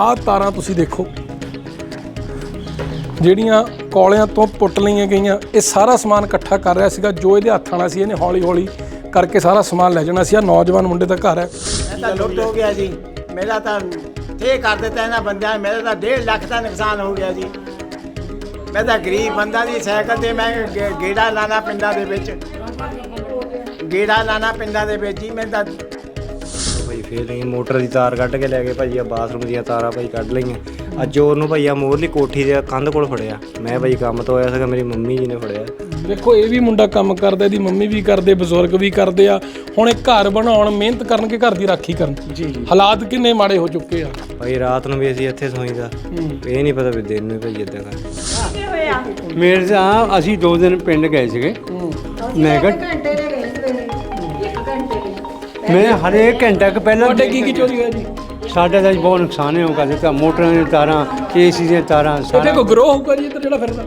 ਆਹ ਤਾਰਾਂ ਤੁਸੀਂ ਦੇਖੋ। ਜਿਹੜੀਆਂ ਕੋਲਿਆਂ ਤੋਂ ਪੁੱਟ ਲਈਆਂ ਗਈਆਂ, ਇਹ ਸਾਰਾ ਸਮਾਨ ਇਕੱਠਾ ਕਰ ਰਿਹਾ ਸੀਗਾ, ਜੋ ਇਹਦੇ ਹੱਥ ਆਣਾ ਸੀ, ਇਹਨੇ ਹੌਲੀ ਹੌਲੀ ਕਰਕੇ ਸਾਰਾ ਸਮਾਨ ਲੈ ਜਾਣਾ ਸੀ। ਆ ਨੌਜਵਾਨ ਮੁੰਡੇ ਦਾ ਘਰ ਹੈ। ਮੈਂ ਤਾਂ ਲੁੱਟ ਹੋ ਗਿਆ ਜੀ। ਮੇਰਾ ਤਾਂ ਥੇ ਕਰ ਦਿੱਤਾ ਇਹਨਾਂ ਬੰਦਿਆਂ ਨੇ, ਮੇਰਾ ਤਾਂ 1.5 ਲੱਖ ਦਾ ਨੁਕਸਾਨ ਹੋ ਗਿਆ ਜੀ। ਮੈਂ ਤਾਂ ਗਰੀਬ ਬੰਦਾ ਦੀ ਸਾਈਕਲ ਤੇ ਮੈਂ ਗੇੜਾ ਲਾਣਾ ਪਿੰਡਾਂ ਦੇ ਵਿੱਚ। ਗੇੜਾ ਲਾਣਾ ਪਿੰਡਾਂ ਦੇ ਵਿੱਚ ਜੀ, ਮੈਂ ਤਾਂ ਭਾਈ ਫੇਰ ਲਈ ਮੋਟਰ ਦੀ ਤਾਰ ਕੱਢ ਕੇ ਲੈ ਗਏ ਭਾਈ ਆ ਬਾਥਰੂਮ ਦੀਆਂ ਤਾਰਾਂ ਭਾਈ ਕੱਢ ਲਈਆਂ। ਆ ਜੋਰ ਨੂੰ ਭਾਈ ਆ ਮੋਰਲੀ ਕੋਠੀ ਦੇ ਕੰਧ ਕੋਲ ਫੜਿਆ। ਮੈਂ ਭਾਈ ਕੰਮ ਤੋਂ ਆਇਆ ਸੀਗਾ ਮੇਰੀ ਮੰਮੀ ਜੀ ਨੇ ਫੜਿਆ। ਦੇਖੋ ਇਹ ਵੀ ਮੁੰਡਾ ਕੰਮ ਕਰਦਾ ਇਹਦੀ ਮੰਮੀ ਵੀ ਕਰਦੇ ਬਜ਼ੁਰਗ ਵੀ ਕਰਦੇ ਆ। ਹੁਣ ਇਹ ਘਰ ਬਣਾਉਣ ਮਿਹਨਤ ਕਰਨਗੇ ਘਰ ਦੀ ਰਾਖੀ ਕਰਨ। ਜੀ ਜੀ। ਹਾਲਾਤ ਕਿੰਨੇ ਮਾੜੇ ਹੋ ਚੁੱਕੇ ਆ। ਭਾਈ ਰਾਤ ਨੂੰ ਵੀ ਅਸੀਂ ਇੱਥੇ ਸੌਂਈਦਾ। ਇਹ ਨਹੀਂ ਪਤਾ ਵੀ ਦਿਨ ਨੂੰ ਭਾਈ ਇਦਾਂ ਕਰ ਮੇਰੇ ਤਾਂ ਅਸੀਂ ਦੋ ਦਿਨ ਪਿੰਡ ਗਏ ਸੀਗੇ। ਮੈਂ ਕਿਹਾ ਮੈਂ ਹਰੇਕ ਘੰਟਾ ਕੁ ਪਹਿਲਾਂ ਤੁਹਾਡੇ ਕੀ ਕੀ ਚੋਰੀ ਹੋਇਆ ਜੀ? ਸਾਡਾ ਤਾਂ ਜੀ ਬਹੁਤ ਨੁਕਸਾਨ ਹੈ ਉਹ ਕਰ ਦਿੱਤਾ ਮੋਟਰਾਂ ਦੀਆਂ ਤਾਰਾਂ ਏਸੀ ਦੀਆਂ ਤਾਰਾਂ ਇੱਥੇ ਸਾਰਾ ਕੋਈ ਗਰੋਹ ਹੋਊਗਾ ਜੀ ਇੱਧਰ ਜਿਹੜਾ ਫਿਰਦਾ?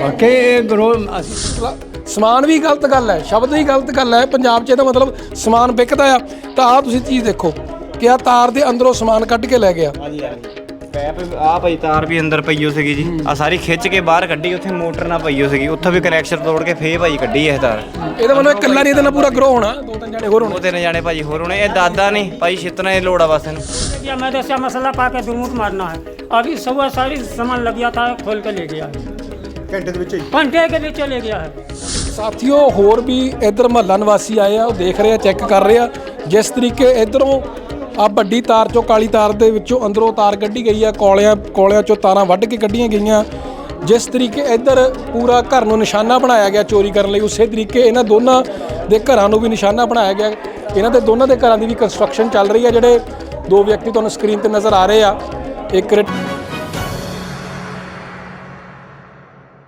ਵਾਕਈ ਇਹ ਗਰੋ ਅਸੀਂ ਸਮਾਨ ਵੀ ਗਲਤ ਗੱਲ ਹੈ ਸ਼ਬਦ ਹੀ ਗਲਤ ਗੱਲ ਹੈ ਪੰਜਾਬ 'ਚ ਇਹਦਾ ਮਤਲਬ ਸਮਾਨ ਵਿਕਦਾ ਆ। ਤਾਂ ਆਹ ਤੁਸੀਂ ਚੀਜ਼ ਦੇਖੋ ਕਿ ਆ ਤਾਰ ਦੇ ਅੰਦਰੋਂ ਸਮਾਨ ਕੱਢ ਕੇ ਲੈ ਗਿਆ। ਹਾਂਜੀ ਹਾਂਜੀ। ਪੈਪ ਆ ਭਾਈ ਤਾਰ ਵੀ ਅੰਦਰ ਪਈਓ ਸੀਗੀ ਜੀ ਆ ਸਾਰੀ ਖਿੱਚ ਕੇ ਬਾਹਰ ਕੱਢੀ ਉੱਥੇ ਮੋਟਰ ਨਾ ਪਈਓ ਸੀਗੀ ਉੱਥੋਂ ਵੀ ਕਨੈਕਸ਼ਨ ਤੋੜ ਕੇ ਫੇਰ ਭਾਈ ਕੱਢੀ ਇਹ ਤਾਰ ਇਹਦਾ ਮਤਲਬ ਇਕੱਲਾ ਨਹੀਂ ਇਹਦੇ ਨਾਲ ਪੂਰਾ ਗਰੋਹ ਹੋਣਾ ਦੋ ਤਿੰਨ ਜਣੇ ਹੋਰ ਹੋਣੇ ਉਹ ਤਿੰਨ ਜਾਣੇ ਭਾਜੀ ਹੋਰ ਹੋਣੇ ਇਹ ਦਾਦਾ ਨਹੀਂ ਭਾਈ ਛਿੱਤਣਾ ਇਹ ਲੋੜਾ ਬਸ ਇਹਨੂੰ या मैंने से मसाला पा के दूर मारना है अभी सुबह सारी सामान लग गया था खोल के ले गया है ਘੰਟੇ ਦੇ ਵਿੱਚ ਹੀ घंटे के नीचे ले गया है ਸਾਥੀਓ ਹੋਰ ਵੀ ਇੱਧਰ ਮਹੱਲਾ ਨਿਵਾਸੀ ਆਏ ਆ ਉਹ ਦੇਖ ਰਹੇ ਆ ਚੈੱਕ ਕਰ ਰਹੇ ਆ ਜਿਸ ਤਰੀਕੇ ਇਧਰੋਂ ਆ ਵੱਡੀ ਤਾਰ ਚੋਂ ਕਾਲੀ ਤਾਰ ਦੇ ਵਿੱਚੋਂ ਅੰਦਰੋਂ ਤਾਰ ਕੱਢੀ ਗਈ ਆ, ਕੋਲਿਆਂ ਕੋਲਿਆਂ ਚੋਂ ਤਾਰਾਂ ਵੱਢ ਕੇ ਕੱਢੀਆਂ ਗਈਆਂ। ਜਿਸ ਤਰੀਕੇ ਇੱਧਰ ਪੂਰਾ ਘਰ ਨੂੰ ਨਿਸ਼ਾਨਾ ਬਣਾਇਆ ਗਿਆ ਚੋਰੀ ਕਰਨ ਲਈ, ਉਸੇ ਤਰੀਕੇ ਇਹਨਾਂ ਦੋਨਾਂ ਦੇ ਘਰਾਂ ਨੂੰ ਵੀ ਨਿਸ਼ਾਨਾ ਬਣਾਇਆ ਗਿਆ। ਇਹਨਾਂ ਦੇ ਦੋਨਾਂ ਦੇ ਘਰਾਂ ਦੀ ਵੀ ਕੰਸਟਰਕਸ਼ਨ ਚੱਲ ਰਹੀ ਆ, ਜਿਹੜੇ ਦੋ ਵਿਅਕਤੀ ਤੁਹਾਨੂੰ ਸਕਰੀਨ ਤੇ ਨਜ਼ਰ ਆ ਰਹੇ ਆ। ਇੱਕ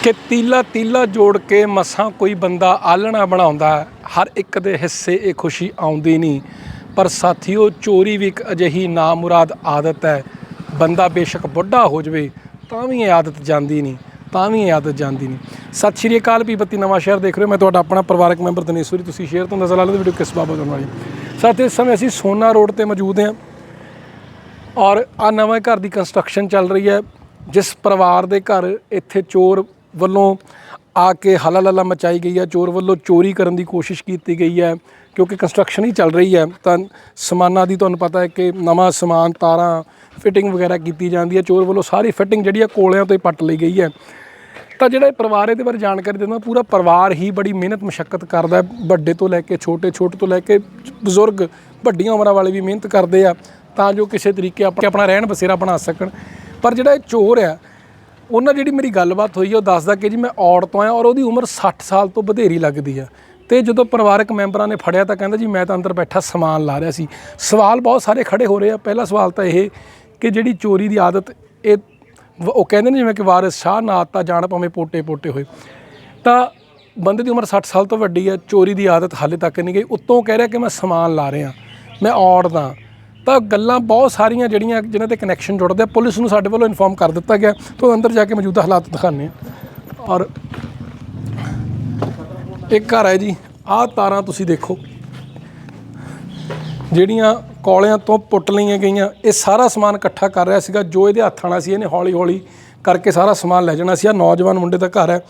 ਕਿ ਤੀਲਾ ਤੀਲਾ ਜੋੜ ਕੇ ਮਸਾਂ ਕੋਈ ਬੰਦਾ ਆਲਣਾ ਬਣਾਉਂਦਾ, ਹਰ ਇੱਕ ਦੇ ਹਿੱਸੇ ਇਹ ਖੁਸ਼ੀ ਆਉਂਦੀ ਨਹੀਂ। ਪਰ ਸਾਥੀਓ, ਚੋਰੀ ਵੀ ਇੱਕ ਅਜਿਹੀ ਨਾਮੁਰਾਦ ਆਦਤ ਹੈ। ਬੰਦਾ ਬੇਸ਼ੱਕ ਬੁੱਢਾ ਹੋ ਜਾਵੇ, ਤਾਂ ਵੀ ਇਹ ਆਦਤ ਜਾਂਦੀ ਨਹੀਂ, ਤਾਂ ਵੀ ਇਹ ਆਦਤ ਜਾਂਦੀ ਨਹੀਂ। ਸਤਿ ਸ਼੍ਰੀ ਅਕਾਲ ਵੀ ਬੱਤੀ ਨਵਾਂ ਸ਼ਹਿਰ ਦੇਖ ਰਹੇ ਹੋ। ਮੈਂ ਤੁਹਾਡਾ ਆਪਣਾ ਪਰਿਵਾਰਕ ਮੈਂਬਰ ਦਨੇਸ਼ਵਰੀ ਤੁਸੀਂ ਸ਼ੇਅਰ ਤੋਂ ਨਜ਼ਰ ਲਾ ਲਓ ਵੀਡੀਓ ਕਿਸ ਬਾਬਤ ਹੋਣ ਵਾਲੀ ਸਾਥੀ ਇਸ ਸਮੇਂ ਅਸੀਂ ਸੋਨਾ ਰੋਡ ਤੇ ਮੌਜੂਦ ਹਾਂ ਔਰ ਆ ਨਵੇਂ ਘਰ ਦੀ ਕੰਸਟਰਕਸ਼ਨ ਚੱਲ ਰਹੀ ਹੈ। ਜਿਸ ਪਰਿਵਾਰ ਦੇ ਘਰ ਇੱਥੇ ਚੋਰ ਵੱਲੋਂ ਆ ਕੇ ਹਲਾ ਲੱਲਾ ਮਚਾਈ ਗਈ ਹੈ। ਚੋਰ ਵੱਲੋਂ ਚੋਰੀ ਕਰਨ ਦੀ ਕੋਸ਼ਿਸ਼ ਕੀਤੀ ਗਈ ਹੈ। ਕਿਉਂਕਿ ਕੰਸਟਰਕਸ਼ਨ ਹੀ ਚੱਲ ਰਹੀ ਹੈ, ਤਾਂ ਸਮਾਨਾਂ ਦੀ ਤੁਹਾਨੂੰ ਪਤਾ ਹੈ ਕਿ ਨਵਾਂ ਸਮਾਨ, ਤਾਰਾਂ ਫਿਟਿੰਗ ਵਗੈਰਾ ਕੀਤੀ ਜਾਂਦੀ ਹੈ, ਚੋਰ ਵੱਲੋਂ ਸਾਰੀ ਫਿਟਿੰਗ ਜਿਹੜੀ ਹੈ ਕੋਲਿਆਂ ਤੋਂ ਹੀ ਪੱਟ ਲਈ ਗਈ ਹੈ। ਤਾਂ ਜਿਹੜਾ ਇਹ ਪਰਿਵਾਰ ਇਹਦੇ ਬਾਰੇ ਜਾਣਕਾਰੀ ਦਿੰਦਾ, ਪੂਰਾ ਪਰਿਵਾਰ ਹੀ ਬੜੀ ਮਿਹਨਤ, ਮਸ਼ੱਕਤ ਕਰਦਾ ਵੱਡੇ ਤੋਂ ਲੈ ਕੇ ਛੋਟੇ ਛੋਟੇ ਤੋਂ ਲੈ ਕੇ ਬਜ਼ੁਰਗ, ਵੱਡੀਆਂ ਉਮਰਾਂ ਵਾਲੇ ਵੀ ਮਿਹਨਤ ਕਰਦੇ ਆ, ਤਾਂ ਜੋ ਕਿਸੇ ਤਰੀਕੇ ਆਪ- ਆਪਣਾ ਰਹਿਣ ਬਸੇਰਾ ਬਣਾ ਸਕਣ। ਪਰ ਜਿਹੜਾ ਇਹ ਚੋਰ ਆ ਉਹਨਾਂ ਜਿਹੜੀ ਮੇਰੀ ਗੱਲਬਾਤ ਹੋਈ ਆ ਉਹ ਦੱਸਦਾ ਕਿ ਜੀ ਮੈਂ ਔੜ ਤੋਂ ਆਇਆ ਔਰ ਉਹਦੀ ਉਮਰ 60 ਸਾਲ ਤੋਂ ਵਧੇਰੀ ਲੱਗਦੀ ਆ ਤੇ ਜਦੋਂ ਪਰਿਵਾਰਕ ਮੈਂਬਰਾਂ ਨੇ ਫੜਿਆ ਤਾਂ ਕਹਿੰਦਾ ਜੀ ਮੈਂ ਤਾਂ ਅੰਦਰ ਬੈਠਾ ਸਮਾਨ ਲਾ ਰਿਹਾ ਸੀ। ਸਵਾਲ ਬਹੁਤ ਸਾਰੇ ਖੜੇ ਹੋ ਰਹੇ ਆ। ਪਹਿਲਾ ਸਵਾਲ ਤਾਂ ਇਹ ਕਿ ਜਿਹੜੀ ਚੋਰੀ ਦੀ ਆਦਤ, ਇਹ ਵ- ਉਹ ਕਹਿੰਦੇ ਨੇ ਜਿਵੇਂ ਕਿ ਵਾਰਿਸ ਸ਼ਾਹ ਨਾ ਤਾਂ ਜਾਣ ਭਾਵੇਂ ਪੋਟੇ ਪੋਟੇ ਹੋਏ। ਤਾਂ ਬੰਦੇ ਦੀ ਉਮਰ 60 ਸਾਲ ਤੋਂ ਵੱਡੀ ਹੈ ਚੋਰੀ ਦੀ ਆਦਤ ਹਾਲੇ ਤੱਕ ਨਹੀਂ ਗਈ। ਉੱਤੋਂ ਕਹਿ ਰਿਹਾ ਕਿ ਮੈਂ ਸਮਾਨ ਲਾ ਰਿਹਾ। ਮੈਂ ਔੜਦਾ। ਤਾਂ ਗੱਲਾਂ ਬਹੁਤ ਸਾਰੀਆਂ ਜਿਹੜੀਆਂ ਜਿਨ੍ਹਾਂ ਤੇ ਕਨੈਕਸ਼ਨ ਜੁੜਦੇ ਆ, ਪੁਲਿਸ ਨੂੰ ਸਾਡੇ ਵੱਲੋਂ ਇਨਫੋਰਮ ਕਰ ਦਿੱਤਾ ਗਿਆ। ਤੋਂ ਅੰਦਰ ਜਾ ਕੇ ਮੌਜੂਦਾ ਹਾਲਾਤ ਦਿਖਾਉਂਦੇ ਆ। ਔਰ ਇੱਕ ਘਰ ਹੈ ਜੀ ਆਹ ਤਾਰਾਂ ਤੁਸੀਂ ਦੇਖੋ। ਜਿਹੜੀਆਂ ਕੋਲਿਆਂ ਤੋਂ ਪੁੱਟ ਲਈਆਂ ਗਈਆਂ ਇਹ ਸਾਰਾ ਸਮਾਨ ਇਕੱਠਾ ਕਰ ਰਿਹਾ ਸੀਗਾ ਜੋ ਇਹਦੇ ਹੱਥ ਆਣਾ ਸੀ ਇਹਨੇ ਹੌਲੀ ਹੌਲੀ ਕਰਕੇ ਸਾਰਾ ਸਮਾਨ ਲੈ ਜਾਣਾ ਸੀ। ਆ ਨੌਜਵਾਨ ਮੁੰਡੇ ਦਾ ਘਰ ਹੈ।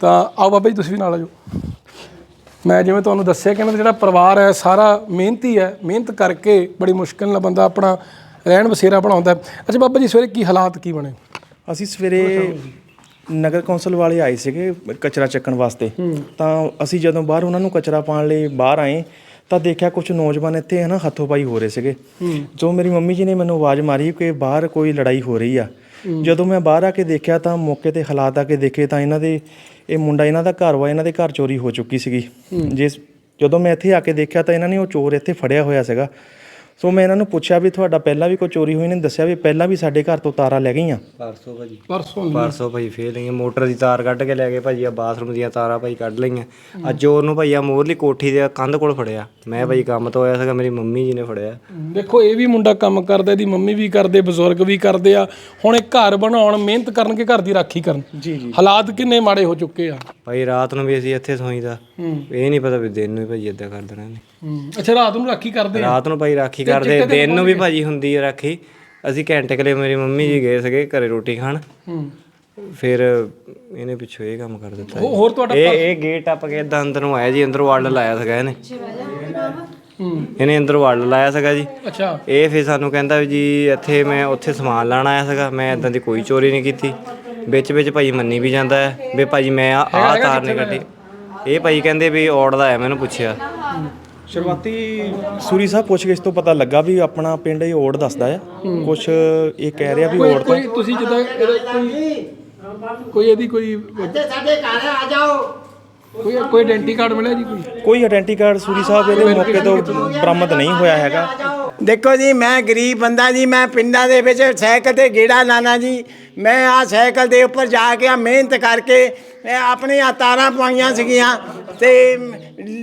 ਤਾਂ ਆਓ ਬਾਬਾ ਜੀ ਤੁਸੀਂ ਵੀ ਨਾਲ ਆ ਜਾਓ। ਮੈਂ ਜਿਵੇਂ ਤੁਹਾਨੂੰ ਦੱਸਿਆ ਕਿ ਇਹਨਾਂ ਦਾ ਜਿਹੜਾ ਪਰਿਵਾਰ ਹੈ ਸਾਰਾ ਮਿਹਨਤੀ ਹੈ। ਮਿਹਨਤ ਕਰਕੇ ਬੜੀ ਮੁਸ਼ਕਿਲ ਨਾਲ ਬੰਦਾ ਆਪਣਾ ਰਹਿਣ ਬਸੇਰਾ ਬਣਾਉਂਦਾ ਹੈ। ਅੱਛਾ ਬਾਬਾ ਜੀ ਸਵੇਰੇ ਕੀ ਹਾਲਾਤ ਕੀ ਬਣੇ? ਅਸੀਂ ਸਵੇਰੇ ਨਗਰ ਕੌਂਸਲ ਵਾਲੇ ਆਏ ਸੀਗੇ ਕਚਰਾ ਚੱਕਣ ਵਾਸਤੇ। ਤਾਂ ਅਸੀਂ ਜਦੋਂ ਬਾਹਰ ਉਹਨਾਂ ਨੂੰ ਕਚਰਾ ਪਾਉਣ ਲਈ ਬਾਹਰ ਆਏ ਤਾਂ ਦੇਖਿਆ ਕੁਝ ਨੌਜਵਾਨ ਇੱਥੇ ਹਨਾ ਹੱਥੋਂ ਪਾਈ ਹੋ ਰਹੇ ਸੀਗੇ। ਜੋ ਮੇਰੀ ਮੰਮੀ ਜੀ ਨੇ ਮੈਨੂੰ ਆਵਾਜ਼ ਮਾਰੀ ਕਿ ਬਾਹਰ ਕੋਈ ਲੜਾਈ ਹੋ ਰਹੀ ਆ। ਜਦੋਂ ਮੈਂ ਬਾਹਰ ਆ ਕੇ ਦੇਖਿਆ ਤਾਂ ਮੌਕੇ ਤੇ ਹਾਲਾਤ ਆ ਕੇ ਦੇਖੇ ਤਾਂ ਇਹਨਾਂ ਦੇ ਇਹ ਮੁੰਡਾ ਇਹਨਾਂ ਦਾ ਘਰ ਵਾ ਇਹਨਾਂ ਦੇ ਘਰ ਚੋਰੀ ਹੋ ਚੁੱਕੀ ਸੀਗੀ। ਜਿਸ ਜਦੋਂ ਮੈਂ ਇੱਥੇ ਆ ਕੇ ਦੇਖਿਆ ਤਾਂ ਇਹਨਾਂ ਨੇ ਉਹ ਚੋਰ ਇੱਥੇ ਫੜਿਆ ਹੋਇਆ ਸੀਗਾ। ਸੋ ਮੈਂ ਇਹਨਾਂ ਨੂੰ ਪੁੱਛਿਆ ਵੀ ਤੁਹਾਡਾ ਪਹਿਲਾਂ ਵੀ ਕੋਈ ਚੋਰੀ ਹੋਈ ਨੇ ਦੱਸਿਆ ਵੀ ਪਹਿਲਾਂ ਵੀ ਸਾਡੇ ਘਰ ਤੋਂ ਤਾਰਾਂ ਲੈ ਗਈਆਂ। ਪਰਸੋਂ ਭਾਜੀ। ਪਰਸੋਂ ਪਰਸੋਂ ਭਾਈ ਫੇਰ ਲਈਆਂ ਮੋਟਰ ਦੀ ਤਾਰ ਕੱਢ ਕੇ ਲੈ ਗਏ ਭਾਜੀ ਆ ਬਾਥਰੂਮ ਦੀਆਂ ਤਾਰਾਂ ਭਾਈ ਕੱਢ ਲਈਆਂ। ਆ ਜੋਰ ਨੂੰ ਭਾਈ ਆ ਮੋਰਲੀ ਕੋਠੀ ਦੇ ਕੰਧ ਕੋਲ ਫੜਿਆ। ਮੈਂ ਭਾਈ ਕੰਮ ਤੋਂ ਆਇਆ ਸੀਗਾ ਮੇਰੀ ਮੰਮੀ ਜੀ ਨੇ ਫੜਿਆ। ਦੇਖੋ ਇਹ ਵੀ ਮੁੰਡਾ ਕੰਮ ਕਰਦਾ ਇਹਦੀ ਮੰਮੀ ਵੀ ਕਰਦੇ ਬਜ਼ੁਰਗ ਵੀ ਕਰਦੇ ਆ। ਹੁਣ ਇਹ ਘਰ ਬਣਾਉਣ ਮਿਹਨਤ ਕਰਨਗੇ ਘਰ ਦੀ ਰਾਖੀ ਕਰਨ। ਜੀ ਜੀ। ਹਾਲਾਤ ਕਿੰਨੇ ਮਾੜੇ ਹੋ ਚੁੱਕੇ ਆ। ਭਾਈ ਰਾਤ ਨੂੰ ਵੀ ਅਸੀਂ ਇੱਥੇ ਸੌਂਈਦਾ। ਇਹ ਨਹੀਂ ਪਤਾ ਵੀ ਦਿਨ ਨੂੰ ਵੀ ਭਾਈ ਇਦਾਂ ਕਰ ਦੇਣਾ ਇਹਨੇ ਅੱਛਾ ਰਾਤ ਨੂੰ ਰਾਖੀ ਕਰਦੇ ਆ? ਰਾਤ ਨੂੰ ਭਾਈ ਰਾਖੀ ਕਰਦੇ ਦਿਨ ਨੂੰ ਵੀ ਭਾਜੀ ਹੁੰਦੀ ਹੈ ਰਾਖੀ। ਅਸੀਂ ਘੰਟੇ ਕਲੇ ਮੇਰੀ ਮੰਮੀ ਜੀ ਗਏ ਸੀਗੇ ਘਰੇ ਰੋਟੀ ਖਾਣ। ਹੂੰ। ਫਿਰ ਇਹਨੇ ਪਿੱਛੋਂ ਇਹ ਕੰਮ ਕਰ ਦਿੱਤਾ ਹੋ- ਹੋਰ ਤੁਹਾਡਾ ਇਹ ਇਹ ਗੇਟ ਟੱਪ ਕੇ ਏਦਾਂ ਅੰਦਰ ਨੂੰ ਆਇਆ ਜੀ ਅੰਦਰ ਵਾਲ ਲਾਇਆ ਸੀਗਾ ਇਹਨੇ। ਹੂੰ। ਇਹਨੇ ਅੰਦਰ ਵਾਲ ਲਾਇਆ ਸੀਗਾ ਜੀ। ਅੱਛਾ। ਇਹ ਫਿਰ ਸਾਨੂੰ ਕਹਿੰਦਾ ਵੀ ਜੀ ਇੱਥੇ ਮੈਂ ਉੱਥੇ ਸਮਾਨ ਲੈਣ ਆਇਆ ਸੀਗਾ। ਮੈਂ ਇਦਾਂ ਦੀ ਕੋਈ ਚੋਰੀ ਨਹੀਂ ਕੀਤੀ। ਵਿੱਚ ਵਿੱਚ ਭਾਈ ਮੰਨੀ ਵੀ ਜਾਂਦਾ ਹੈ। ਵੀ ਭਾਈ ਮੈਂ ਆ ਆਹ ਤਾਰ ਨਹੀਂ ਕੱਢੀ ਇਹ ਭਾਈ ਕਹਿੰਦੇ ਵੀ ਔੜਦਾ ਹੈ ਮੈਨੂੰ ਪੁੱਛਿਆ। ਸ਼ੁਰੂਆਤੀ ਸੂਰੀ ਸਾਹਿਬ ਪੁੱਛ ਕੇ ਇਸ ਤੋਂ ਪਤਾ ਲੱਗਾ ਵੀ ਆਪਣਾ ਪਿੰਡ ਇਹ ਓੜ ਦੱਸਦਾ ਆ। ਕੁਝ ਇਹ ਕਹਿ ਰਿਹਾ ਵੀ ਓੜ ਤੋਂ ਕੋਈ ਤੁਸੀਂ ਜਿੱਦਾਂ ਇਹਦਾ ਕੋਈ ਕੋਈ ਇਹਦੀ ਕੋਈ ਸਾਡੇ ਘਰ ਆ ਜਾਓ। ਕੋਈ ਕੋਈ ਆਇਡੈਂਟੀ ਕਾਰਡ ਮਿਲਿਆ ਜੀ ਕੋਈ? ਕੋਈ ਆਇਡੈਂਟੀ ਕਾਰਡ ਸੂਰੀ ਸਾਹਿਬ ਇਹਦੇ ਮੌਕੇ ਤੋਂ ਬਰਾਮਦ ਨਹੀਂ ਹੋਇਆ ਹੈਗਾ। ਦੇਖੋ ਜੀ ਮੈਂ ਗਰੀਬ ਬੰਦਾ ਜੀ ਮੈਂ ਪਿੰਡਾਂ ਦੇ ਵਿੱਚ ਸਾਈਕਲ ਤੇ ਗੇੜਾ ਲਾਣਾ ਜੀ। ਮੈਂ ਆ ਸਾਈਕਲ ਦੇ ਉੱਪਰ ਜਾ ਕੇ ਆ ਮਿਹਨਤ ਕਰਕੇ ਮੈਂ ਆਪਣੀਆਂ ਤਾਰਾਂ ਪਾਈਆਂ ਸੀਗੀਆਂ ਤੇ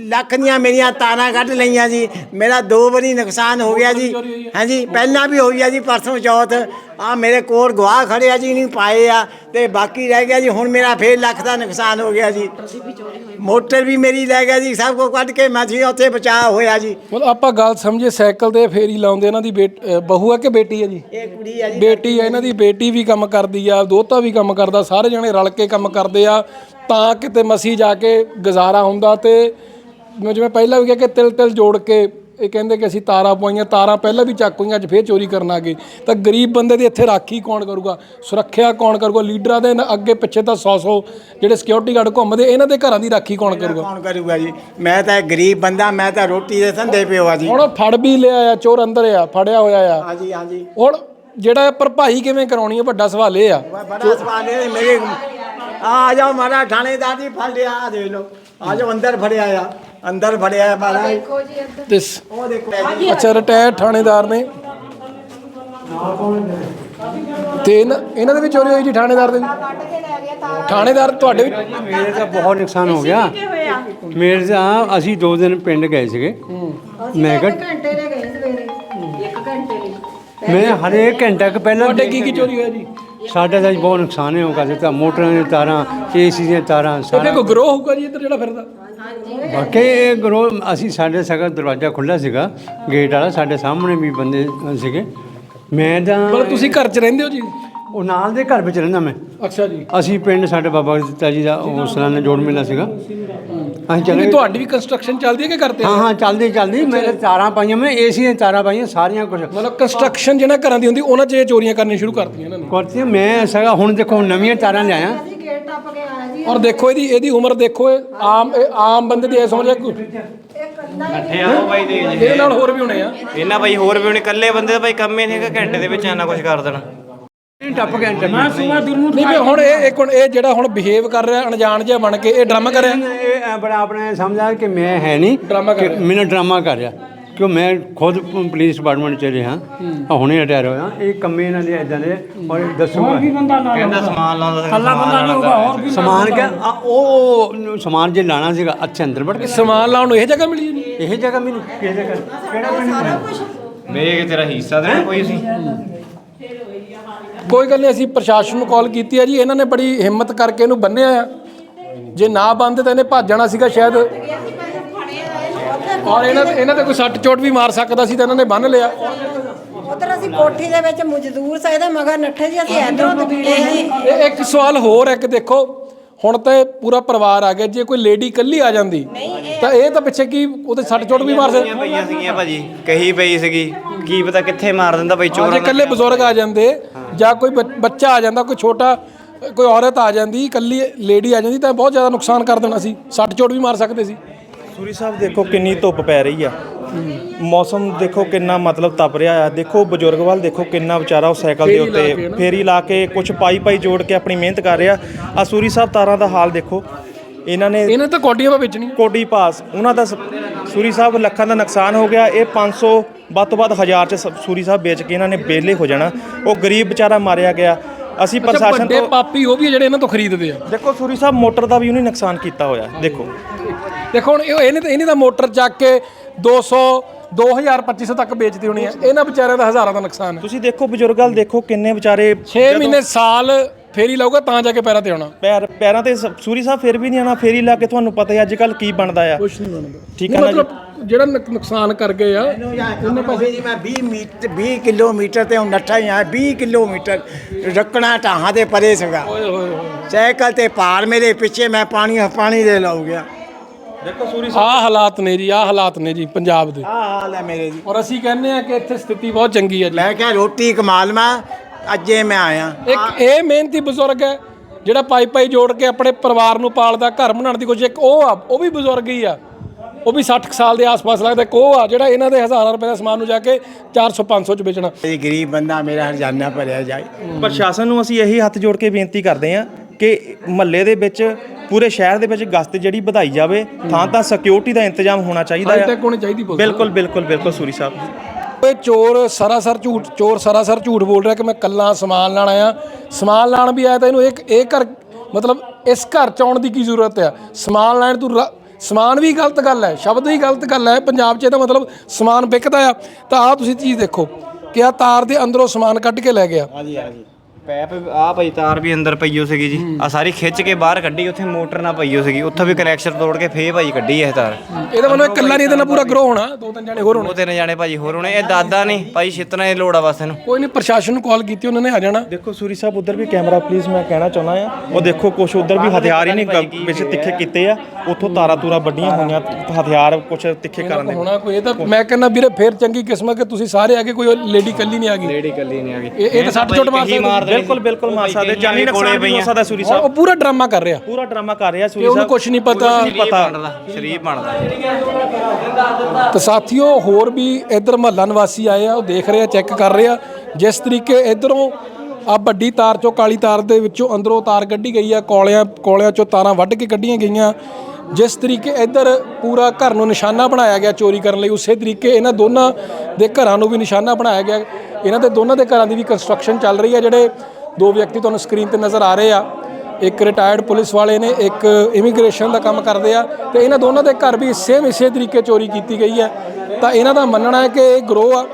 ਲੱਖ ਦੀਆਂ ਮੇਰੀਆਂ ਤਾਰਾਂ ਕੱਢ ਲਈਆਂ ਜੀ। ਮੇਰਾ ਦੋ ਵਾਰੀ ਨੁਕਸਾਨ ਹੋ ਗਿਆ ਜੀ। ਹਾਂਜੀ, ਪਹਿਲਾਂ ਵੀ ਹੋਈ ਆ ਜੀ, ਪਰਸੋਂ ਚੌਥ। ਆ ਮੇਰੇ ਕੋਲ ਗਵਾਹ ਖੜੇ ਆ ਜੀ ਨਹੀਂ ਪਾਏ ਆ ਤੇ ਬਾਕੀ ਰਹਿ ਗਿਆ ਜੀ ਹੁਣ ਮੇਰਾ ਫੇਰ ਲੱਖ ਦਾ ਨੁਕਸਾਨ ਹੋ ਗਿਆ ਜੀ। ਮੋਟਰ ਵੀ ਮੇਰੀ ਲੈ ਗਿਆ ਜੀ ਸਭ ਕੁਝ ਕੱਢ ਕੇ ਮੈਂ ਜੀ ਉੱਥੇ ਬਚਾਅ ਹੋਇਆ ਜੀ। ਮਤਲਬ ਆਪਾਂ ਗੱਲ ਸਮਝੇ ਸਾਈਕਲ ਤੇ ਫੇਰੀ ਲਾਉਂਦੇ ਇਹਨਾਂ ਦੀ ਬੇਟ- ਅ, ਬਹੂ ਹੈ ਕਿ ਬੇਟੀ ਹੈ ਜੀ? ਇਹ ਕੁੜੀ ਆ ਜੀ। ਬੇਟੀ ਹੈ ਇਹਨਾਂ ਦੀ ਬੇਟੀ ਵੀ ਕੰਮ ਕਰਦੀ ਆ ਦੋਤਾ ਵੀ ਕੰਮ ਕਰਦਾ ਸਾਰੇ ਜਣੇ ਰਲ ਕੇ ਕੰਮ ਕਰਦੇ ਆ ਤਾਂ ਕਿਤੇ ਮਸੀ ਜਾ ਕੇ ਗੁਜ਼ਾਰਾ ਹੁੰਦਾ ਤੇ ਮੈਂ ਜਿਵੇਂ ਪਹਿਲਾਂ ਵੀ ਕਿਹਾ ਕਿ ਤਿਲ ਤਿਲ ਜੋੜ ਕੇ ਇਹ ਕਹਿੰਦੇ ਕਿ ਅਸੀਂ ਤਾਰਾਂ ਪਵਾਈਆਂ ਤਾਰਾਂ ਪਹਿਲਾਂ ਵੀ ਚੱਕ ਹੋਈਆਂ ਅੱਜ ਫੇਰ ਚੋਰੀ ਕਰਨ ਆ ਗਏ। ਤਾਂ ਗਰੀਬ ਬੰਦੇ ਦੀ ਇੱਥੇ ਰਾਖੀ ਕੌਣ ਕਰੂਗਾ? ਸੁਰੱਖਿਆ ਕੌਣ ਕਰੂਗਾ? ਲੀਡਰਾਂ ਦੇ ਅੱਗੇ ਪਿੱਛੇ ਤਾਂ 100 100 ਜਿਹੜੇ ਸਿਕਿਉਰਿਟੀ ਗਾਰਡ ਘੁੰਮਦੇ ਇਹਨਾਂ ਦੇ ਘਰਾਂ ਦੀ ਰਾਖੀ ਕੌਣ ਕਰੂਗਾ? ਕੌਣ ਕਰੂਗਾ ਜੀ? ਮੈਂ ਤਾਂ ਗਰੀਬ ਬੰਦਾ ਮੈਂ ਤਾਂ ਰੋਟੀ ਦੇ ਧੰਦੇ ਪਿਓ ਆ ਜੀ। ਹੁਣ ਉਹ ਫੜ ਵੀ ਲਿਆ ਆ ਚੋਰ ਅੰਦਰ ਆ ਫੜਿਆ ਹੋਇਆ ਆ। ਹਾਂਜੀ ਹਾਂਜੀ। ਹੁਣ ਜਿਹੜਾ ਭਰਪਾਈ ਕਿਵੇਂ ਕਰਾਉਣੀ ਹੈ ਵੱਡਾ ਸਵਾਲ ਇਹ ਆ। ਬੜਾ ਸਵਾਲ ਇਹ ਮੇਰੇ ਆ ਜਾਓ ਮਾਰਾ ਥਾਣੇਦਾਰ ਜੀ ਫੜ ਲਿਆ ਆ ਦੇਖ ਲਓ। ਆ ਜਾਓ ਅੰਦਰ ਫੜਿਆ ਆ। ਅੰਦਰ ਫੜਿਆ ਮਾਰਾ ਦੇਖੋ ਜੀ ਇੱਧਰ ਤੇ ਉਹ ਦੇਖੋ। ਅੱਛਾ ਰਿਟਾਇਰ ਥਾਣੇਦਾਰ ਨੇ। ਤੇ ਇਹਨਾਂ ਇਹਨਾਂ ਦੇ ਵੀ ਚੋਰੀ ਹੋਈ ਜੀ ਥਾਣੇਦਾਰ ਦੇ ਵੀ? ਕੱਢ ਕੇ ਲੈ ਗਿਆ ਤਾਰਾ ਥਾਣੇਦਾਰ ਤੁਹਾਡੇ ਵੀ ਮੇਰੇ ਤਾਂ ਬਹੁਤ ਨੁਕਸਾਨ ਹੋ ਗਿਆ। ਮੇਰੇ ਤਾਂ ਅਸੀਂ ਦੋ ਦਿਨ ਪਿੰਡ ਗਏ ਸੀਗੇ। ਮੈਂ ਕਿਹਾ ਘੰਟੇ ਦੇ ਗਏ ਸਵੇਰੇ। ਇੱਕ ਘੰਟੇ ਲਈ ਮੈਂ ਹਰੇਕ ਘੰਟਾ ਕੁ ਪਹਿਲਾਂ ਤੁਹਾਡੇ ਕੀ ਕੀ ਚੋਰੀ ਹੋਇਆ ਜੀ? ਸਾਡਾ ਤਾਂ ਜੀ ਬਹੁਤ ਨੁਕਸਾਨ ਹੈ ਉਹ ਕਰ ਦਿੱਤਾ ਮੋਟਰਾਂ ਦੀਆਂ ਤਾਰਾਂ ਏਸੀ ਦੀਆਂ ਤਾਰਾਂ ਇਹਦੇ ਸਾਰਾ ਕੋਈ ਗਰੋਹ ਹੋਊਗਾ ਜੀ ਇੱਧਰ ਜਿਹੜਾ ਫਿਰਦਾ? ਵਾਕਈ ਇਹ ਗਰੋ ਅਸੀਂ ਸਾਡੇ ਸਗਾ ਦਰਵਾਜ਼ਾ ਖੁੱਲਾ ਸੀਗਾ ਗੇਟ ਵਾਲਾ ਸਾਡੇ ਸਾਹਮਣੇ ਵੀ ਬੰਦੇ ਸੀਗੇ। ਮੈਂ ਤਾਂ ਮਤਲਬ ਤੁਸੀਂ ਘਰ 'ਚ ਰਹਿੰਦੇ ਹੋ ਜੀ? ਉਹ ਨਾਲ ਦੇ ਘਰ ਵਿੱਚ ਰਹਿੰਦਾ ਮੈਂ। ਅੱਛਾ ਜੀ। ਅਸੀਂ ਪਿੰਡ ਸਾਡੇ ਬਾਬਾ ਦਿੱਤਾ ਜੀ ਦਾ ਉਹ ਸਲਾਨਾ ਜੋੜ ਮੇਲਾ ਸੀਗਾ। ਅਸੀਂ ਚਲੇ ਗਏ ਤੁਹਾਡੀ ਵੀ ਕੰਸਟਰਕਸ਼ਨ ਚੱਲਦੀ ਹੈ ਕਿ ਕਰਤੇ ਹਾਂ? ਹਾਂ ਚੱਲਦੀ ਚੱਲਦੀ। ਮੇਰੇ ਤਾਰਾਂ ਪਾਈਆਂ ਮੈਂ ਏਸੀ ਦੀਆਂ ਤਾਰਾਂ ਪਾਈਆਂ ਸਾਰੀਆਂ ਕੁਝ ਮਤਲਬ ਕੰਸਟਰਕਸ਼ਨ ਜਿਹੜਾ ਘਰਾਂ ਦੀ ਹੁੰਦੀ ਉਹਨਾਂ 'ਚ ਇਹ ਚੋਰੀਆਂ ਕਰਨੀਆਂ ਸ਼ੁਰੂ ਕਰਤੀਆਂ ਇਹਨਾਂ ਨੇ। ਕਰਤੀ ਮੈਂ ਸਗਾ ਹੁਣ ਦੇਖੋ ਨਵੀਆਂ ਤਾਰਾਂ ਲਿਆਇਆ। ਅਸੀਂ ਗੇਟ ਟੱਪ ਕੇ ਆਇਆ ਜੀ। ਔਰ ਦੇਖੋ ਇਹਦੀ ਇਹਦੀ ਉਮਰ ਦੇਖੋ ਇਹ ਆਮ ਇਹ ਆਮ ਬੰਦੇ ਦੀ ਇਹ ਸਮਝ ਕੋਈ? ਇੱਕ ਅੱਧਾ ਇਕੱਠੇ ਆਓ ਬਾਈ ਦੇ। ਇਹਦੇ ਨਾਲ ਹੋਰ ਵੀ ਹੋਣੇ ਆ। ਇਹਨਾਂ ਭਾਈ ਹੋਰ ਵੀ ਹੁਣ ਇਕੱਲੇ ਬੰਦੇ ਦਾ ਭਾਈ ਕੰਮ ਹੀ ਨਹੀਂ ਹੈਗਾ ਘੰਟੇ ਦੇ ਵਿੱਚ ਇੰਨਾ ਕੁਝ ਕਰ ਦੇਣਾ। ਟੱਪ ਕੇ ਮੈਂ ਸੁਬਾ ਨਹੀਂ ਵੀ ਹੁਣ ਇਹ ਇੱਕ ਹੁਣ ਇਹ ਜਿਹੜਾ ਹੁਣ ਬਿਹੇਵ ਕਰ ਰਿਹਾ ਅਣਜਾਣ ਜਿਹਾ ਬਣ ਕੇ ਇਹ ਡਰਾਮਾ ਕਰ ਰਿਹਾ ਇਹ ਐਂ ਬੜਾ ਆਪਣੇ ਸਮਝਾ ਕਿ ਮੈਂ ਹੈ ਨਹੀਂ ਡਰਾਮਾ ਕਰ ਕਿ ਮੈਨੂੰ ਡਰਾਮਾ ਕਰ ਰਿਹਾ। ਕਿਉਂ ਮੈਂ ਖੁਦ ਪ- ਪੁਲਿਸ ਡਿਪਾਰਟਮੈਂਟ ਚ ਰਿਹਾ। ਆ ਹੁਣੇ ਰਿਟਾਇਰ ਹੋਇਆ। ਇਹ ਕੰਮੇ ਇਹਨਾਂ ਦੇ ਇਦਾਂ ਦੇ ਔਰ ਦੱਸੂਗਾ। ਕਹਿੰਦਾ ਸਮਾਨ ਲਾਉਂਦਾ ਸੀ ਕੱਲਾ ਬੰਦਾ ਨਹੀਂ ਹੋਊਗਾ ਹੋਰ ਵੀ ਸਮਾਨ ਕਿ ਆ, ਉਹ ਸਮਾਨ ਜੇ ਲਾਣਾ ਸੀਗਾ ਅੱਛਾ ਅੰਦਰ ਵੜ ਕੇ ਸਮਾਨ ਲਾਉਣ ਨੂੰ ਇਹ ਜਗ੍ਹਾ ਮਿਲੀ ਜੀ ਇਹ ਜਗ੍ਹਾ ਮੈਨੂੰ ਕਿਸ ਕਿਹੜਾ ਪਿੰਡ ਮੇਰੇ ਤੇਰਾ ਹਿੱਸਾ ਦੇਣਾ ਕੋਈ ਸੀ ਕੋਈ ਗੱਲ ਨਹੀਂ ਅਸੀਂ ਪ੍ਰਸ਼ਾਸਨ ਨੂੰ ਕਾਲ ਕੀਤੀ ਹੈ ਜੀ ਇਹਨਾਂ ਨੇ ਬੜੀ ਹਿੰਮਤ ਕਰਕੇ ਇਹਨੂੰ ਬੰਨਿਆ ਆ। ਜੇ ਨਾ ਬੰਨਦੇ ਤਾਂ ਇਹਨੇ ਭੱਜ ਜਾਣਾ ਸੀਗਾ ਸ਼ਾਇਦ। ਔਰ ਇਹਨਾਂ ਇਹਨਾਂ ਤੇ ਕੋਈ ਸੱਟ ਚੋਟ ਵੀ ਮਾਰ ਸਕਦਾ ਸੀ ਤਾਂ ਇਹਨਾਂ ਨੇ ਬੰਨ ਲਿਆ। ਉਧਰ ਅਸੀਂ ਕੋਠੀ ਦੇ ਵਿੱਚ ਮਜ਼ਦੂਰ ਸੀ ਇਹਦੇ ਮਗਰ ਨੱਠੇ ਜੀ ਅਸੀਂ ਇਧਰੋਂ ਦਬੀੜੇ ਜੀ ਇਹ ਇੱਕ ਸਵਾਲ ਹੋਰ ਹੈ ਕਿ ਦੇਖੋ ਹੁਣ ਤਾਂ ਇਹ ਪੂਰਾ ਪਰਿਵਾਰ ਆ ਗਿਆ ਜੇ ਕੋਈ ਲੇਡੀ ਇਕੱਲੀ ਆ ਜਾਂਦੀ ਤਾਂ ਇਹ ਤਾਂ ਪਿੱਛੇ ਕੀ ਉਹਦੇ ਸੱਟ ਚੋਟ ਵੀ ਮਾਰ ਸਕਦੀ ਪਈਆਂ ਸੀਗੀਆਂ ਭਾਜੀ ਕਹੀ ਪਈ ਸੀਗੀ ਕੀ ਪਤਾ ਕਿੱਥੇ ਮਾਰ ਦਿੰਦਾ ਭਾਈ ਹਾਂ, ਚੋਰਾਂ ਜੇ ਇਕੱਲੇ ਬਜ਼ੁਰਗ ਆ ਜਾਂਦੇ ਜਾਂ ਕੋਈ ਬੱਚ- ਬੱਚਾ ਆ ਜਾਂਦਾ ਕੋਈ ਛੋਟਾ ਕੋਈ ਔਰਤ ਆ ਜਾਂਦੀ ਇਕੱਲੀ ਲੇਡੀ ਆ ਜਾਂਦੀ ਤਾਂ ਬਹੁਤ ਜ਼ਿਆਦਾ ਨੁਕਸਾਨ ਕਰ ਦੇਣਾ ਸੀ। ਸੱਟ ਚੋਟ ਵੀ ਮਾਰ ਸਕਦੇ ਸੀ। ਸੂਰੀ ਸਾਹਿਬ ਦੇਖੋ ਕਿੰਨੀ ਧੁੱਪ ਪੈ ਰਹੀ ਆ। ਮੌਸਮ ਦੇਖੋ ਕਿੰਨਾ ਮਤਲਬ ਤਪ ਰਿਹਾ ਆ। ਦੇਖੋ ਬਜ਼ੁਰਗ ਵੱਲ ਦੇਖੋ ਕਿੰਨਾ ਵਿਚਾਰਾ ਉਹ ਸਾਈਕਲ ਦੇ ਫੇਰੀ ਲਾ ਕੇ ਉੱਤੇ ਨਾ। ਫੇਰੀ ਲਾ ਕੇ ਕੁਝ ਪਾਈ ਪਾਈ ਜੋੜ ਕੇ ਆਪਣੀ ਮਿਹਨਤ ਕਰ ਰਿਹਾ। ਆ ਸੂਰੀ ਸਾਹਿਬ ਤਾਰਾਂ ਦਾ ਹਾਲ ਦੇਖੋ। ਇਹਨਾਂ ਨੇ ਇਹਨਾਂ ਤਾਂ ਕੋਡੀਆਂ 'ਤੇ ਵੇਚਣੀ ਕੋਡੀ ਪਾਸ। ਉਹਨਾਂ ਦਾ ਸ- ਸੂਰੀ ਸਾਹਿਬ ਲੱਖਾਂ ਦਾ ਨੁਕਸਾਨ ਹੋ ਗਿਆ। ਇਹ 500 ਵੱਧ ਤੋਂ ਵੱਧ ਹਜ਼ਾਰ ਚ ਸ- ਸੂਰੀ ਸਾਹਿਬ ਵੇਚ ਕੇ ਇਹਨਾਂ ਨੇ ਬੇਲੇ ਹੋ ਜਾਣਾ। ਉਹ ਗਰੀਬ ਵਿਚਾਰਾ ਮਾਰਿਆ ਗਿਆ। ਅਸੀਂ ਅੱਛਾ ਪ੍ਰਸ਼ਾਸਨ ਵੱਡੇ ਤੋਂ ਪਾਪੀ ਉਹ ਵੀ ਆ ਜਿਹੜੇ ਇਹਨਾਂ ਤੋਂ ਖਰੀਦਦੇ ਆ। ਦੇਖੋ ਸੂਰੀ ਸਾਹਿਬ ਮੋਟਰ ਦਾ ਵੀ ਉਹਨੇ ਨੁਕਸਾਨ ਕੀਤਾ ਹੋਇਆ ਦੇਖੋ। ਦੇਖੋ ਹੁਣ ਇਹ ਇਹਨੇ ਤਾਂ ਇਹਨੇ ਤਾਂ ਮੋਟਰ ਚੱਕ ਕੇ 200 2000 2500 ਤੱਕ ਵੇਚਦੀ ਹੋਣੀ ਆ। ਇਹਨਾਂ ਵਿਚਾਰਿਆਂ ਦਾ ਹਜ਼ਾਰਾਂ ਦਾ ਨੁਕਸਾਨ ਹੈ ਤੁਸੀਂ ਦੇਖੋ ਬਜ਼ੁਰਗਾਂ ਦੇਖੋ ਕਿੰਨੇ ਵਿਚਾਰੇ 6 ਮਹੀਨੇ ਸਾਲ ਫੇਰੀ ਲਾਊਗਾ ਤਾਂ ਜਾ ਕੇ ਪੈਰਾਂ ਤੇ ਆਉਣਾ। ਪੈਰ ਪੈਰਾਂ ਤੇ ਸ- ਸੂਰੀ ਸਾਹਿਬ ਫਿਰ ਵੀ ਨਹੀਂ ਆਣਾ ਫੇਰੀ ਲਾ ਕੇ ਤੁਹਾਨੂੰ ਪਤਾ ਹੀ ਅੱਜ ਕੱਲ ਕੀ ਬਣਦਾ ਆ। ਕੁਛ ਨਹੀਂ ਬਣਦਾ। ਠੀਕ ਹੈ ਨਾ ਜੀ? ਮਤਲਬ ਜਿਹੜਾ ਨੁਕ- ਨੁਕਸਾਨ ਕਰ ਗਏ ਆ ਉਹਨੇ ਪਾਸੇ ਜੀ ਮੈਂ 20 ਮੀਟਰ 20 ਕਿਲੋਮੀਟਰ ਤੇ ਹੁਣ ਨੱਠਾ ਹੀ ਆ 20 ਕਿਲੋਮੀਟਰ ਰੱਕਣਾ ਢਾਹਾਂ ਦੇ ਪਰੇ ਸੀਗਾ। ਓਏ ਹੋਏ ਹੋਏ। ਸਾਈਕਲ ਤੇ ਪਾਰ ਮੇਰੇ ਪਿੱਛੇ ਮੈਂ ਪਾਣੀ ਪਾਣੀ ਦੇ ਲਾਉ ਗਿਆ। ਦੇਖੋ ਸੂਰੀ ਆਹ ਹਾਲਾਤ ਨੇ ਜੀ ਆਹ ਹਾਲਾਤ ਨੇ ਜੀ ਪੰਜਾਬ ਦੇ। ਆਹ ਹਾਲ ਹੈ ਮੇਰੇ ਜੀ। ਔਰ ਅਸੀਂ ਕਹਿੰਦੇ ਆ ਕਿ ਇੱਥੇ ਸਥਿਤੀ ਬਹੁਤ ਚੰਗੀ ਹੈ ਜੀ। ਮੈਂ ਕਿਹਾ ਰੋਟੀ ਕਮਾ ਲਵਾਂ ਅੱਜੇ ਮੈਂ ਆਇਆ। ਇੱਕ ਇਹ ਮਿਹਨਤੀ ਬਜ਼ੁਰਗ ਹੈ ਜਿਹੜਾ ਪਾਈ ਪਾਈ ਜੋੜ ਕੇ ਆਪਣੇ ਪਰਿਵਾਰ ਨੂੰ ਪਾਲਦਾ ਘਰ ਬਣਾਉਣ ਦੀ ਕੋਸ਼ਿਸ਼ ਇੱਕ ਉਹ ਆ ਉਹ ਵੀ ਬਜ਼ੁਰਗ ਹੀ ਆ। ਉਹ ਵੀ 60 ਕੁ ਸਾਲ ਦੇ ਆਸ-ਪਾਸ ਲੱਗਦਾ ਇੱਕ ਉਹ ਆ ਜਿਹੜਾ ਇਹਨਾਂ ਦੇ ਹਜ਼ਾਰਾਂ ਰੁਪਏ ਦਾ ਸਮਾਨ ਨੂੰ ਜਾ ਕੇ 400 500 ਚ ਵੇਚਣਾ। ਇਹ ਗਰੀਬ ਬੰਦਾ ਮੇਰਾ ਹਰਜਾਨਾ ਭਰਿਆ ਜਾਏ। ਪ੍ਰਸ਼ਾਸਨ ਨੂੰ ਅਸੀਂ ਇਹੀ ਹੱਥ ਜੋੜ ਕੇ ਬੇਨਤੀ ਕਰਦੇ ਹਾਂ ਕਿ ਮਹੱਲੇ ਦੇ ਵਿੱਚ ਪੂਰੇ ਸ਼ਹਿਰ ਦੇ ਵਿੱਚ ਗਸ਼ਤ ਜਿਹੜੀ ਵਧਾਈ ਜਾਵੇ ਥਾਂ ਤਾਂ ਸਿਕਿਉਰਿਟੀ ਦਾ ਇੰਤਜ਼ਾਮ ਹੋਣਾ ਚਾਹੀਦਾ ਹੈ ਬਿਲਕੁਲ ਬਿਲਕੁਲ ਬਿਲਕੁਲ ਸੂਰੀ ਸਾਹਿਬ ਓਏ ਚੋਰ, ਸਰਾਸਰ ਝੂਠ, ਚੋਰ ਸਰਾਸਰ ਝੂਠ ਬੋਲ ਰਿਹਾ ਕਿ ਮੈਂ ਕੱਲਾ ਸਮਾਨ ਲੈਣ ਆਇਆ। ਸਮਾਨ ਲੈਣ ਵੀ ਆਇਆ ਤਾਂ ਇਹਨੂੰ ਇੱਕ ਇਹ ਘਰ ਮਤਲਬ ਇਸ ਘਰ ਚ ਆਉਣ ਦੀ ਕੀ ਜ਼ਰੂਰਤ ਆ? ਸਮਾਨ ਲੈਣ ਤੂੰ ਰ- ਸਮਾਨ ਵੀ ਗਲਤ ਗੱਲ ਹੈ, ਸ਼ਬਦ ਵੀ ਗਲਤ ਗੱਲ ਹੈ, ਪੰਜਾਬ 'ਚ ਇਹਦਾ ਮਤਲਬ ਸਮਾਨ ਵਿਕਦਾ ਆ। ਤਾਂ ਆ ਤੁਸੀਂ ਚੀਜ਼ ਦੇਖੋ ਕਿ ਆ ਤਾਰ ਦੇ ਅੰਦਰੋਂ ਸਮਾਨ ਕੱਢ ਕੇ ਲੈ ਗਿਆ। ਹਾਂਜੀ ਹਾਂਜੀ। ਪੈਪ ਆ ਭਾਈ ਤਾਰ ਵੀ ਅੰਦਰ ਪਈਓ ਸੀਗੀ ਜੀ। ਆ ਸਾਰੀ ਖਿੱਚ ਕੇ ਬਾਹਰ ਕੱਢੀ ਉੱਥੇ ਮੋਟਰ ਨਾ ਪਈਓ ਸੀਗੀ। ਉੱਥੋਂ ਵੀ ਕਨੈਕਸ਼ਨ ਤੋੜ ਕੇ ਫੇਰ ਭਾਈ ਕੱਢੀ ਇਹ ਤਾਰ। ਇਹਦਾ ਮਤਲਬ ਇਕੱਲਾ ਨਹੀਂ ਇਹਦੇ ਨਾਲ ਪੂਰਾ ਗਰੋ ਹੋਣਾ ਦੋ ਤਿੰਨ ਜਣੇ ਹੋਰ ਹੋਣੇ। ਉਹ ਤਿੰਨ ਜਾਣੇ ਭਾਜੀ ਹੋਰ ਹੋਣੇ ਇਹ ਦਾਦਾ ਨਹੀਂ ਭਾਈ ਛਿੱਤਣਾ ਦੀ ਲੋੜ ਆ ਬਸ ਇਹਨੂੰ। ਕੋਈ ਨਹੀਂ ਪ੍ਰਸ਼ਾਸਨ ਨੂੰ ਕਾਲ ਕੀਤੀ ਉਹਨਾਂ ਨੇ ਆ ਜਾਣਾ। ਦੇਖੋ ਸੂਰੀ ਸਾਹਿਬ ਉਧਰ ਵੀ ਕੈਮਰਾ ਪਲੀਜ਼ ਮੈਂ ਕਹਿਣਾ ਚਾਹੁੰਦਾ ਆ ਉਹ ਦੇਖੋ ਕੁਛ ਉਧਰ ਵੀ ਹਥਿਆਰ ਹੀ ਨਹੀਂ ਗ- ਵਿੱਚ ਤਿੱਖੇ ਕੀਤੇ ਆ। ਉੱਥੋਂ ਤਾਰਾਂ ਤੂਰਾ ਵੱਡੀਆਂ ਹੋਈਆਂ ਹਥਿਆਰ ਕੁਛ ਤਿੱਖੇ ਕਰਨ ਦੇ। ਹੋਣਾ ਕੋਈ ਇਹ ਤਾਂ ਮੈਂ ਕਹਿੰਦਾ ਵੀਰੇ ਫੇਰ ਚੰਗੀ ਕਿਸਮਤ ਕਿ ਤੁਸੀਂ ਸਾਰੇ ਆ ਗਏ ਕੋਈ ਲੇਡੀ ਕੱਲੀ ਨਹੀਂ ਆ ਗਈ। ਲੇਡੀ ਕੱਲੀ ਨਹੀਂ ਆ ਗਈ। ਇਹ ਇਹ ਤਾਂ ਸੱਟ ਚੋਟ ਮਾਰ ਸਕਦੇ ਬਿਲਕੁਲ ਬਿਲਕੁਲ ਮਾਰ ਸਕਦੇ। ਜਾਨੀ ਨੁਕਸਾਨ ਵੀ ਹੋ ਸਕਦਾ ਸੂਰੀ ਉਹ ਸਾਹਿਬ। ਉਹ ਪੂਰਾ ਡਰਾਮਾ ਕਰ ਰਿਹਾ। ਪੂਰਾ ਡਰਾਮਾ ਕਰ ਰਿਹਾ ਸੂਰੀ ਉਹਨੂੰ ਸਾਹਿਬ। ਕੁਝ ਨਹੀਂ ਪਤਾ। ਪਤਾ। ਸ਼ਰੀਫ ਬਣਦਾ। ਤੇ ਸਾਥੀਓ ਹੋਰ ਵੀ ਇੱਧਰ ਮਹੱਲਾ ਨਿਵਾਸੀ ਆਏ ਆ ਉਹ ਦੇਖ ਰਹੇ ਆ ਚੈੱਕ ਕਰ ਰਹੇ ਆ। ਜਿਸ ਤਰੀਕੇ ਇਧਰੋਂ ਆ ਵੱਡੀ ਤਾਰ ਚੋਂ ਕਾਲੀ ਤਾਰ ਦੇ ਵਿੱਚੋਂ ਅੰਦਰੋਂ ਤਾਰ ਕੱਢੀ ਗਈ ਆ ਕੋਲਿਆਂ ਕੋਲਿਆਂ ਚੋਂ ਤਾਰਾਂ ਵੱਢ ਕੇ ਕੱਢੀਆਂ ਗਈਆਂ। ਜਿਸ ਤਰੀਕੇ ਇੱਧਰ ਪੂਰਾ ਘਰ ਨੂੰ ਨਿਸ਼ਾਨਾ ਬਣਾਇਆ ਗਿਆ ਚੋਰੀ ਕਰਨ ਲਈ, ਉਸੇ ਤਰੀਕੇ ਇਹਨਾਂ ਦੋਨਾਂ ਦੇ ਘਰਾਂ ਨੂੰ ਵੀ ਨਿਸ਼ਾਨਾ ਬਣਾਇਆ ਗਿਆ। ਇਹਨਾਂ ਦੇ ਦੋਨਾਂ ਦੇ ਘਰਾਂ ਦੀ ਵੀ ਕੰਸਟਰਕਸ਼ਨ ਚੱਲ ਰਹੀ ਆ ਜਿਹੜੇ ਦੋ ਵਿਅਕਤੀ ਤੁਹਾਨੂੰ ਸਕਰੀਨ ਤੇ ਨਜ਼ਰ ਆ ਰਹੇ ਆ। ਇੱਕ ਰਿਟਾਇਰਡ ਪੁਲਿਸ ਵਾਲੇ ਨੇ, ਇੱਕ ਇਮੀਗ੍ਰੇਸ਼ਨ ਦਾ ਕੰਮ ਕਰਦੇ ਆ ਤੇ ਇਹਨਾਂ ਦੋਨਾਂ ਦੇ ਘਰ ਵੀ ਸੇਮ ਇਸੇ ਤਰੀਕੇ ਚੋਰੀ ਕੀਤੀ ਗਈ ਹੈ। ਤਾਂ ਇਹਨਾਂ ਦਾ ਮੰਨਣਾ ਹੈ ਕਿ ਇਹ ਗਰੋਹ ਆ।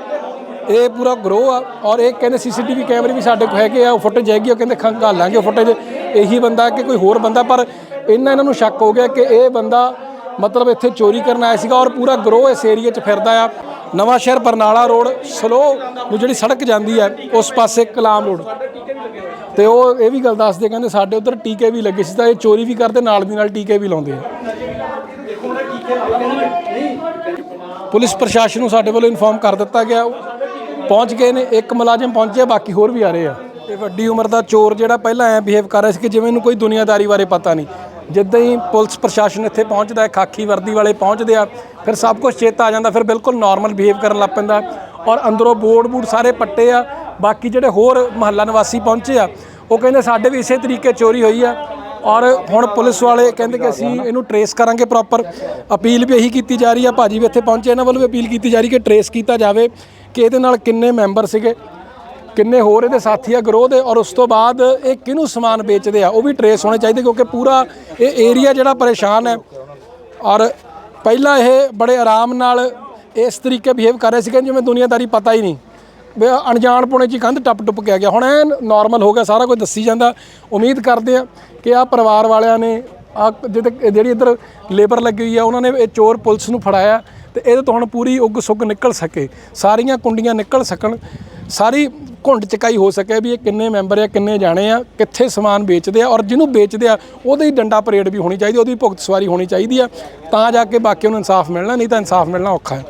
ਇਹ ਪੂਰਾ ਗਰੋ ਆ ਔਰ ਇਹ ਕਹਿੰਦੇ ਸੀਸੀਟੀਵੀ ਕੈਮਰੇ ਵੀ ਸਾਡੇ ਕੋਲ ਹੈਗੇ ਆ, ਉਹ ਫੁਟੇਜ ਹੈਗੀ ਉਹ ਕਹਿੰਦੇ ਖੰਗਾਲਾਂਗੇ ਉਹ ਫੁਟੇਜ ਇਹੀ ਬੰਦਾ ਕਿ ਕੋਈ ਹੋਰ ਬੰਦਾ, ਪਰ ਇਹਨਾਂ ਇਹਨਾਂ ਨੂੰ ਸ਼ੱਕ ਹੋ ਗਿਆ ਕਿ ਇਹ ਬੰਦਾ ਮਤਲਬ ਇੱਥੇ ਚੋਰੀ ਕਰਨ ਆਇਆ ਸੀਗਾ ਔਰ ਪੂਰਾ ਗਰੋ ਇਸ ਏਰੀਆ 'ਚ ਫਿਰਦਾ ਆ। ਨਵਾਂ ਸ਼ਹਿਰ ਬਰਨਾਲਾ ਰੋਡ, ਸਲੋ ਨੂੰ ਜਿਹੜੀ ਸੜਕ ਜਾਂਦੀ ਹੈ, ਉਸ ਪਾਸੇ ਕਲਾਮ ਰੋਡ। ਤੇ ਉਹ ਇਹ ਵੀ ਗੱਲ ਦੱਸਦੇ ਕਹਿੰਦੇ ਸਾਡੇ ਉਧਰ ਟੀਕੇ ਵੀ ਲੱਗੇ ਸੀ, ਤਾਂ ਇਹ ਚੋਰੀ ਵੀ ਕਰਦੇ, ਨਾਲ ਦੀ ਨਾਲ ਟੀਕੇ ਵੀ ਲਾਉਂਦੇ ਆ। ਪੁਲਿਸ ਪ੍ਰਸ਼ਾਸਨ ਨੂੰ ਸਾਡੇ ਵੱਲੋਂ ਇਨਫੋਰਮ ਕਰ ਦਿੱਤਾ ਗਿਆ। ਪਹੁੰਚ ਗਏ ਨੇ, ਇੱਕ ਮੁਲਾਜ਼ਮ ਪਹੁੰਚਿਆ, ਬਾਕੀ ਹੋਰ ਵੀ ਆ ਰਹੇ ਆ। ਇਹ ਵੱਡੀ ਉਮਰ ਦਾ ਚੋਰ ਜਿਹੜਾ ਪਹਿਲਾਂ ਐ ਬਿਹੇਵ ਕਰ ਰਿਹਾ ਸੀ ਕਿ ਜਿਵੇਂ ਇਹਨੂੰ ਕੋਈ ਦੁਨੀਆਦਾਰੀ ਬਾਰੇ ਪਤਾ ਨਹੀਂ। ਜਿੱਦਾਂ ਹੀ ਪੁਲਿਸ ਪ੍ਰਸ਼ਾਸਨ ਇੱਥੇ ਪਹੁੰਚਦਾ ਹੈ, ਖਾਕੀ ਵਰਦੀ ਵਾਲੇ ਪਹੁੰਚਦੇ ਆ, ਫਿਰ ਸਭ ਕੁਝ ਚੇਤਾ ਆ ਜਾਂਦਾ, ਫਿਰ ਬਿਲਕੁਲ ਨਾਰਮਲ ਬਿਹੇਵ ਕਰਨ ਲੱਗ ਪੈਂਦਾ। ਔਰ ਅੰਦਰੋਂ ਬੋਰਡ ਬੂਡ ਸਾਰੇ ਪੱਟੇ ਆ, ਬਾਕੀ ਜਿਹੜੇ ਹੋਰ ਮਹੱਲਾ ਨਿਵਾਸੀ ਪਹੁੰਚੇ ਆ, ਉਹ ਕਹਿੰਦੇ ਸਾਡੇ ਵੀ ਇਸੇ ਤਰੀਕੇ ਚੋਰੀ ਹੋਈ ਆ। ਔਰ ਹੁਣ ਪੁਲਿਸ ਵਾਲੇ ਕਹਿੰਦੇ ਕਿ ਅਸੀਂ ਇਹਨੂੰ ਟਰੇਸ ਕਰਾਂਗੇ ਪ੍ਰੋਪਰ ਅਪੀਲ ਵੀ ਇਹੀ ਕੀਤੀ ਜਾ ਰਹੀ ਆ, ਭਾਜੀ ਵੀ ਇੱਥੇ ਪਹੁੰਚੇ, ਇਹਨਾਂ ਵੱਲੋਂ ਵੀ ਅਪੀਲ ਕੀਤੀ ਜਾ ਰਹੀ ਕਿ ਟਰੇਸ ਕੀਤਾ ਜਾਵੇ। ਕਿ ਇਹਦੇ ਨਾਲ ਕਿੰਨੇ ਮੈਂਬਰ ਸੀਗੇ, ਕਿੰਨੇ ਹੋਰ ਇਹਦੇ ਸਾਥੀ ਆ ਗਰੋਹ ਦੇ, ਔਰ ਉਸ ਤੋਂ ਬਾਅਦ ਇਹ ਕਿਹਨੂੰ ਸਮਾਨ ਵੇਚਦੇ ਆ, ਉਹ ਵੀ ਟਰੇਸ ਹੋਣੇ ਚਾਹੀਦੇ ਕਿਉਂਕਿ ਪੂਰਾ ਇਹ ਏਰੀਆ ਜਿਹੜਾ ਪਰੇਸ਼ਾਨ ਹੈ। ਔਰ ਪਹਿਲਾਂ ਇਹ ਬੜੇ ਆਰਾਮ ਨਾਲ ਇਸ ਤਰੀਕੇ ਬਿਹੇਵ ਕਰ ਰਹੇ ਸੀਗੇ, ਜਿਵੇਂ ਦੁਨੀਆਦਾਰੀ ਪਤਾ ਹੀ ਨਹੀਂ। ਵੀ ਅਣਜਾਣ ਪੁਣੇ ਚ ਹੀ ਕੰਧ ਟੱਪ ਟੁੱਪ ਕੇ ਆ ਗਿਆ। ਹੁਣ ਐਨ ਨਾਰਮਲ ਹੋ ਗਿਆ, ਸਾਰਾ ਕੁਝ ਦੱਸੀ ਜਾਂਦਾ। ਉਮੀਦ ਕਰਦੇ ਆ ਕਿ ਆ ਪਰਿਵਾਰ ਵਾਲਿਆਂ ਨੇ ਆ ਜਿਹੜੀ ਇੱਧਰ ਲੇਬਰ ਲੱਗੀ ਹੋਈ ਆ, ਉਹਨਾਂ ਨੇ ਇਹ ਚੋਰ ਪੁਲਿਸ ਨੂੰ ਫੜਾਇਆ। ਤੇ ਇਹਦੇ ਤੋਂ ਹੁਣ ਪੂਰੀ ਉੱਗ ਸੁੱਗ ਨਿਕਲ ਸਕੇ, ਸਾਰੀਆਂ ਕੁੰਡੀਆਂ ਨਿਕਲ ਸਕਣ, ਸਾਰੀ ਘੁੰਡ ਚਕਾਈ ਹੋ ਸਕੇ ਵੀ ਇਹ ਕਿੰਨੇ ਮੈਂਬਰ ਆ, ਕਿੰਨੇ ਜਾਣੇ ਆ, ਕਿੱਥੇ ਸਮਾਨ ਵੇਚਦੇ ਆ ਔਰ ਜਿਹਨੂੰ ਵੇਚਦੇ ਆ, ਉਹਦੇ ਹੀ ਡੰਡਾ ਪਰੇਡ ਵੀ ਹੋਣੀ ਚਾਹੀਦੀ, ਉਹਦੀ ਭੁਗਤ ਸਵਾਰੀ ਹੋਣੀ ਚਾਹੀਦੀ ਆ, ਤਾਂ ਜਾ ਕੇ ਬਾਕੀ ਨੂੰ ਇਨਸਾਫ ਮਿਲਣਾ, ਨਹੀਂ ਤਾਂ ਇਨਸਾਫ ਮਿਲਣਾ ਔਖਾ ਹੈ।